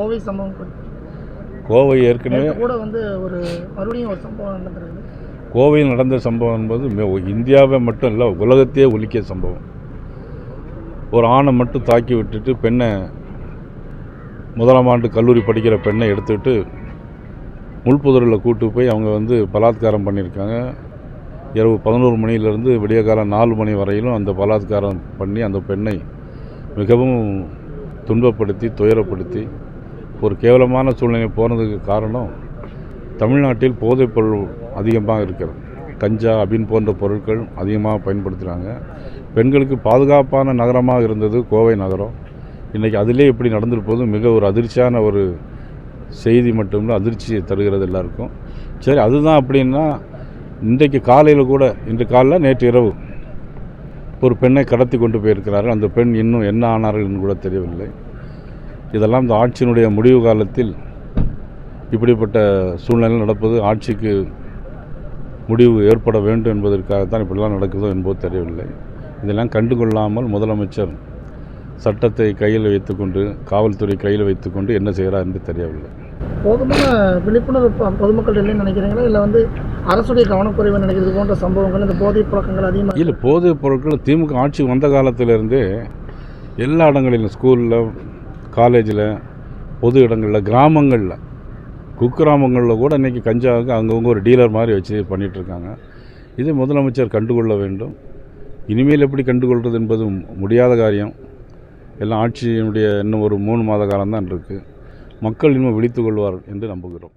கோவை சம்பவம் கோவை ஏற்கனவே கூட வந்து ஒரு மறுபடியும் ஒரு சம்பவம் நடந்திருக்கு. கோவையில் நடந்த சம்பவம் என்பது இந்தியாவை மட்டும் இல்லை உலகத்தையே ஒலிக்கிய சம்பவம். ஒரு ஆணை மட்டும் தாக்கி விட்டுட்டு பெண்ணை முதலாம் ஆண்டு கல்லூரி படிக்கிற பெண்ணை எடுத்துக்கிட்டு முள்புதரில் கூட்டு போய் அவங்க வந்து பலாத்காரம் பண்ணியிருக்காங்க. இரவு பதினோரு மணியிலிருந்து விடிய காலம் நாலு மணி வரையிலும் அந்த பலாத்காரம் பண்ணி அந்த பெண்ணை மிகவும் துன்பப்படுத்தி துயரப்படுத்தி ஒரு கேவலமான சூழ்நிலை போனதுக்கு காரணம் தமிழ்நாட்டில் போதைப்பொருள் அதிகமாக இருக்கிறது. கஞ்சா அபின் போன்ற பொருட்கள் அதிகமாக பயன்படுத்துகிறாங்க பெண்களுக்கு பாதுகாப்பான நகரமாக இருந்தது கோவை நகரம். இன்றைக்கி அதிலே இப்படி நடந்திருப்பது மிக ஒரு அதிர்ச்சியான ஒரு செய்தி மட்டுமில்லை அதிர்ச்சியை தருகிறது எல்லாருக்கும். சரி அதுதான் அப்படின்னா இன்றைக்கு காலையில் கூட இன்று காலைல நேற்று இரவு ஒரு பெண்ணை கடத்தி கொண்டு போயிருக்கிறார்கள். அந்த பெண் இன்னும் என்ன ஆனார்கள் என்று கூட தெரியவில்லை. இதெல்லாம் இந்த ஆட்சியினுடைய முடிவு காலத்தில் இப்படிப்பட்ட சூழ்நிலை நடப்பது ஆட்சிக்கு முடிவு ஏற்பட வேண்டும் என்பதற்காகத்தான் இப்படிலாம் நடக்குதோ என்பது தெரியவில்லை. இதெல்லாம் கண்டுகொள்ளாமல் முதலமைச்சர் சட்டத்தை கையில் வைத்துக்கொண்டு காவல்துறை கையில் வைத்துக்கொண்டு என்ன செய்கிறார் என்று தெரியவில்லை. போதுமான விழிப்புணர்வு பொ- பொதுமக்கள் இல்லைன்னு நினைக்கிறீங்களா? இல்லை வந்து அரசுடைய கவனக்குறைவு நினைக்கிறது போன்ற சம்பவங்கள் இந்த போதைப் பழக்கங்கள் அதிகமாக இல்லை போதைப் பொருட்கள் திமுக ஆட்சி வந்த காலத்திலிருந்தே எல்லா இடங்களிலும் ஸ்கூலில் காலேஜில் பொது இடங்களில் கிராமங்களில் குக்கிராமங்களில் கூட இன்றைக்கி கஞ்சாவுக்கு அங்கங்கே ஒரு டீலர் மாதிரி வச்சு பண்ணிகிட்ருக்காங்க இருக்காங்க இதை முதலமைச்சர் கண்டுகொள்ள வேண்டும். இனிமேல் எப்படி கண்டுகொள்வது என்பது முடியாத காரியம். எல்லாம் ஆட்சியினுடைய இன்னும் ஒரு மூணு மாத காலம்தான் இருக்குது மக்கள் இன்னும் விழித்து கொள்வார் என்று நம்புகிறோம்.